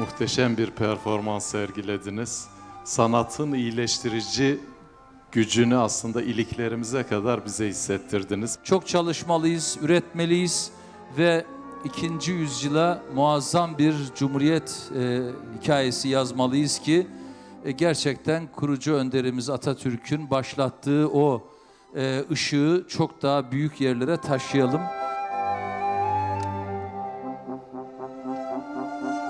Muhteşem bir performans sergilediniz. Sanatın iyileştirici gücünü aslında iliklerimize kadar bize hissettirdiniz. Çok çalışmalıyız, üretmeliyiz ve ikinci yüzyıla muazzam bir cumhuriyet e, hikayesi yazmalıyız ki e, gerçekten kurucu önderimiz Atatürk'ün başlattığı o e, ışığı çok daha büyük yerlere taşıyalım.